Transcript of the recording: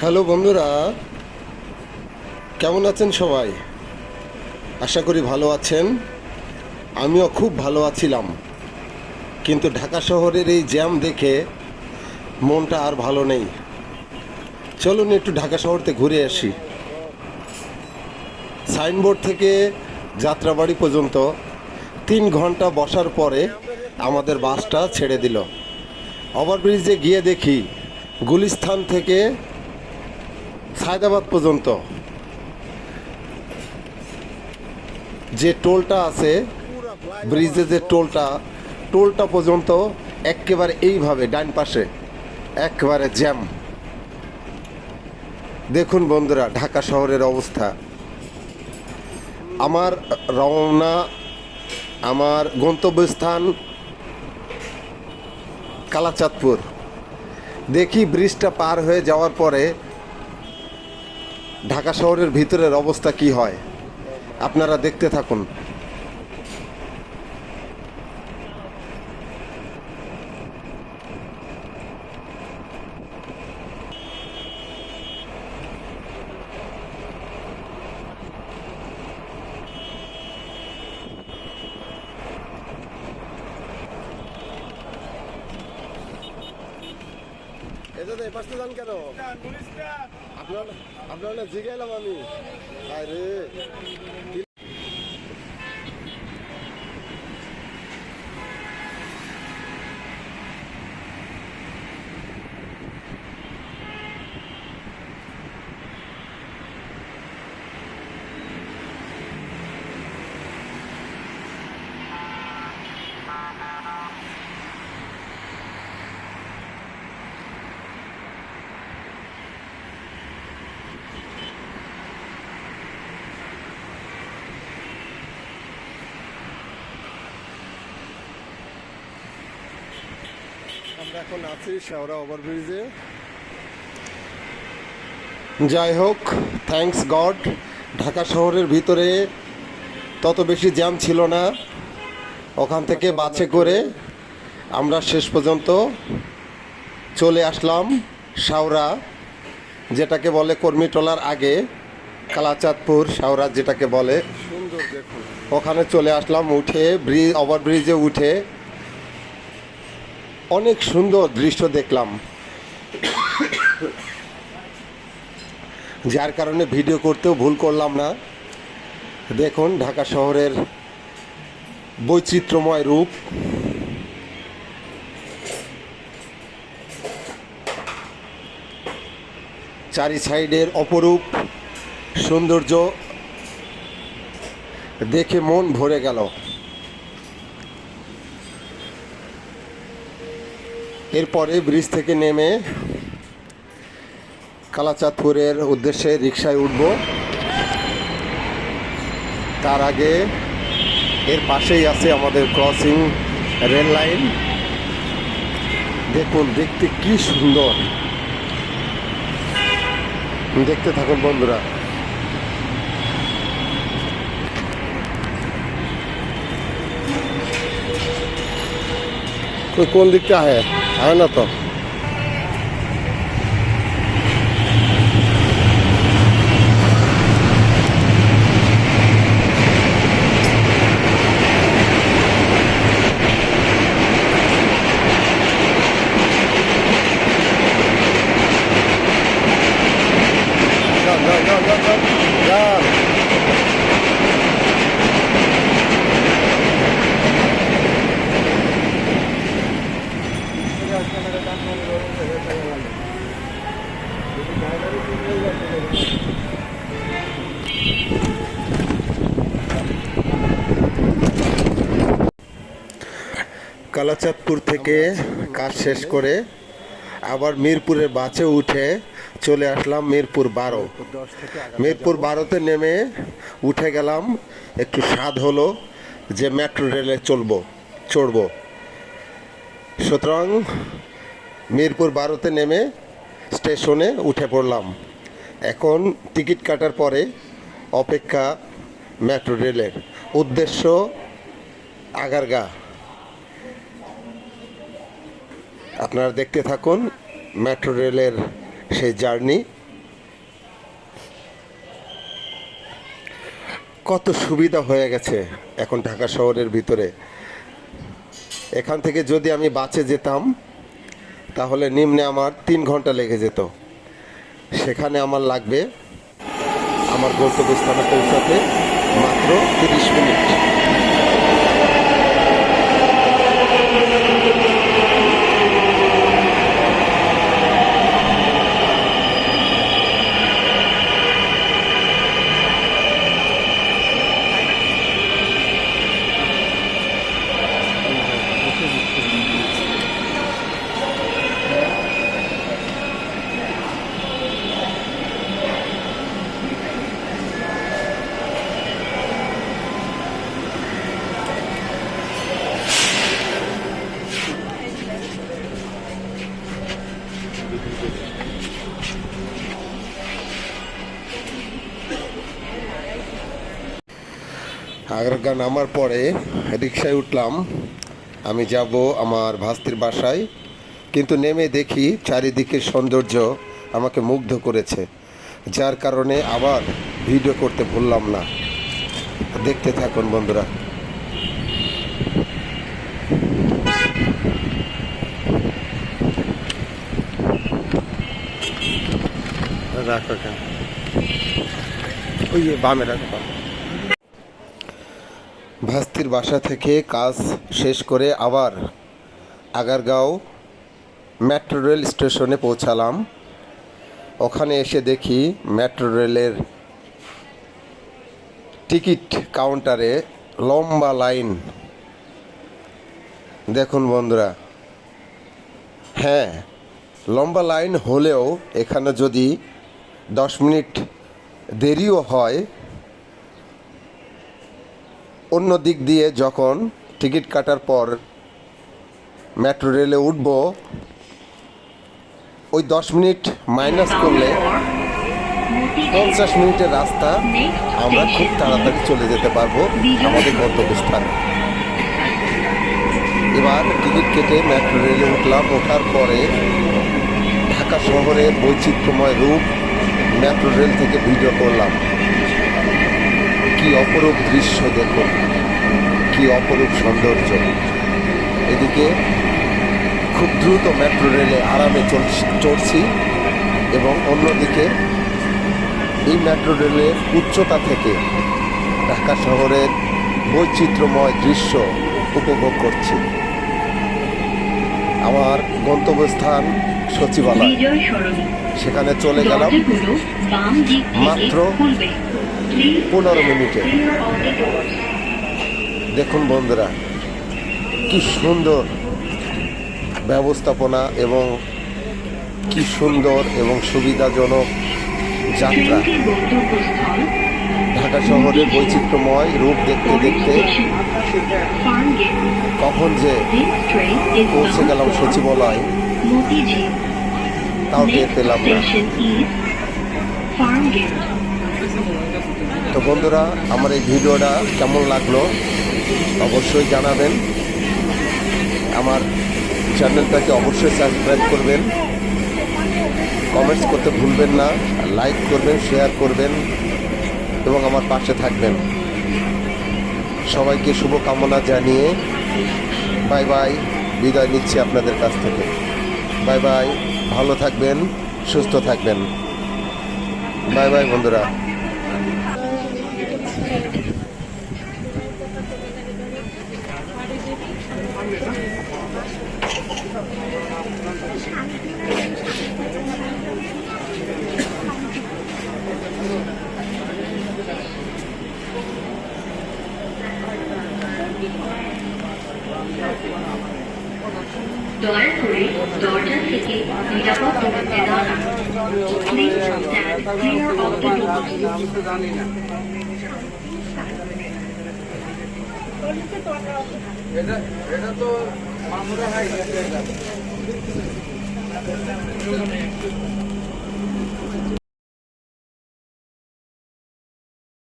Hello বন্ধুরা, কেমন আছেন সবাই? আশা করি ভালো আছেন। আমিও খুব ভালো আছিলাম। কিন্তু ঢাকা শহরের এই জ্যাম দেখে মনটা আর ভালো নেই। চলুন একটু ঢাকা শহরতে ঘুরে আসি। সাইনবোর্ড থেকে যাত্রাবাড়ি পর্যন্ত তিন ঘণ্টা বসার পরে আমাদের বাসটা ছেড়ে দিল। ওভারব্রিজে গিয়ে দেখি গুলিস্থান থেকে সায়দাবাদ পর্যন্ত। যে টোলটা আছে ব্রিজে যে টোলটা টোলটা পর্যন্ত একেবারে এইভাবে ডান পাশে, একেবারে জ্যাম। দেখুন বন্ধুরা, ঢাকা শহরের অবস্থা। আমার রওনা, আমার গন্তব্যস্থান কালাচাঁদপুর। দেখি ব্রিজটা পার হয়ে যাওয়ার পরে ঢাকা শহরের ভিতরের অবস্থা কি হয়? আপনারা দেখতে থাকুন। আপনার আপনার জিগাইলাম আমি। আরে আমরা এখন আছি শেওড়া ওভারব্রিজে যাই হোক থ্যাঙ্কস গড ঢাকা শহরের ভিতরে তত বেশি জ্যাম ছিল না। ওখান থেকে বাসে করে আমরা শেষ পর্যন্ত চলে আসলাম শাওরা যেটাকে বলে কর্মীটলার আগে কালাচাঁদপুর শাওরা যেটাকে বলে। সুন্দর দেখুন। ওখানে চলে আসলাম উঠে ব্রিজ ওভারব্রিজে উঠে। অনেক সুন্দর দৃশ্য দেখলাম। যার কারণে ভিডিও করতেও ভুল করলাম না। দেখুন, ঢাকা শহরের বৈচিত্র্যময় রূপ। চারি সাইডের অপরূপ সৌন্দর্য দেখে মন ভরে গেল। এরপরে ব্রিজ থেকে নেমে কালাচাঁদপুরের উদ্দেশ্যে রিক্সায় উঠব। তার আগে এর পাশেই আছে আমাদের ক্রসিং রেল লাইন। দেখুন, দেখতে কি সুন্দর। দেখতে থাকুন বন্ধুরা। कोई कौन दिखता है? है ना तो। কালাচাঁদপুর থেকে কাজ শেষ করে আবার মিরপুরের বাসে উঠে চলে আসলাম মিরপুর বারো। মিরপুর বারোতে নেমে উঠে গেলাম, একটু স্বাদ হলো যে মেট্রো রেলে চলবো, চড়বো। সুতরাং মিরপুর বারোতে নেমে স্টেশনে উঠে পড়লাম। এখন টিকিট কাটার পরে অপেক্ষা মেট্রো রেলের। উদ্দেশ্য আগারগা। আপনারা দেখতে থাকুন মেট্রো রেলের সেই জার্নি। কত সুবিধা হয়ে গেছে এখন ঢাকা শহরের ভিতরে। এখান থেকে যদি আমি বাসে যেতাম, তাহলে নিম্নে আমার তিন ঘণ্টা লেগে যেত। সেখানে আমার লাগবে আমার গন্তব্যস্থানে পৌঁছাতে মাত্র তিরিশ মিনিট। আগ্রাগা নামার পরে রিক্সায় উঠলাম। আমি যাব আমার ভাস্তির বাসায়, কিন্তু নেমে দেখি চারিদিকের সৌন্দর্য আমাকে মুগ্ধ করেছে, যার কারণে আবার ভিডিও করতে ভুললাম না। দেখতে থাকুন বন্ধুরা। রাখো কেন ওই বামে রাখো। ভাস্তির বাসা থেকে কাজ শেষ করে আবার আগারগাঁও মেট্রো রেল স্টেশনে পৌঁছালাম। ওখানে এসে দেখি মেট্রো রেলের টিকিট কাউন্টারে লম্বা লাইন। দেখুন বন্ধুরা হ্যাঁ লম্বা লাইন হলেও এখানে যদি দশ মিনিট দেরিও হয় অন্য দিক দিয়ে যখন টিকিট কাটার পর মেট্রো রেলে উঠব, ওই দশ মিনিট মাইনাস করলে পঞ্চাশ মিনিটের রাস্তা আমরা খুব তাড়াতাড়ি চলে যেতে পারব আমাদের গন্তব্যস্থানে। এবার টিকিট কেটে মেট্রো রেলে উঠলাম, ওঠার পরে ঢাকা শহরের বৈচিত্র্যময় রূপ মেট্রো রেল থেকে ভিডিও করলাম। কি অপরূপ দৃশ্য দেখুন কি অপরূপ সৌন্দর্য? এদিকে খুব দ্রুত মেট্রো রেলে আরামে চলছি- চড়ছি এবং অন্যদিকে এই মেট্রো রেলের উচ্চতা থেকে ঢাকা শহরের বৈচিত্র্যময় দৃশ্য উপভোগ করছি। আমার গন্তব্যস্থান সচিবালয়। সেখানে চলে গেলাম মাত্র পনেরো মিনিটে. দেখুন বন্ধুরা, কি সুন্দর ব্যবস্থাপনা এবং কি সুন্দর এবং সুবিধাজনক যাত্রা ঢাকা শহরের বৈচিত্র্যময় রূপ দেখতে দেখতে কখন যে পৌঁছে গেলাম সচিবালয়, তাও টের পেলাম না বন্ধুরা, আমার এই ভিডিওটা কেমন লাগল অবশ্যই জানাবেন। আমার চ্যানেলটাকে অবশ্যই সাবস্ক্রাইব করবেন। কমেন্টস করতে ভুলবেন না, লাইক করবেন, শেয়ার করবেন এবং আমার পাশে থাকবেন। সবাইকে শুভকামনা জানিয়ে বাই বাই, বিদায় নিচ্ছি আপনাদের কাছ থেকে। বাই বাই, ভালো থাকবেন, সুস্থ থাকবেন। বাই বাই বন্ধুরা। The doors. এটা এটা তো মামুরা হয়ে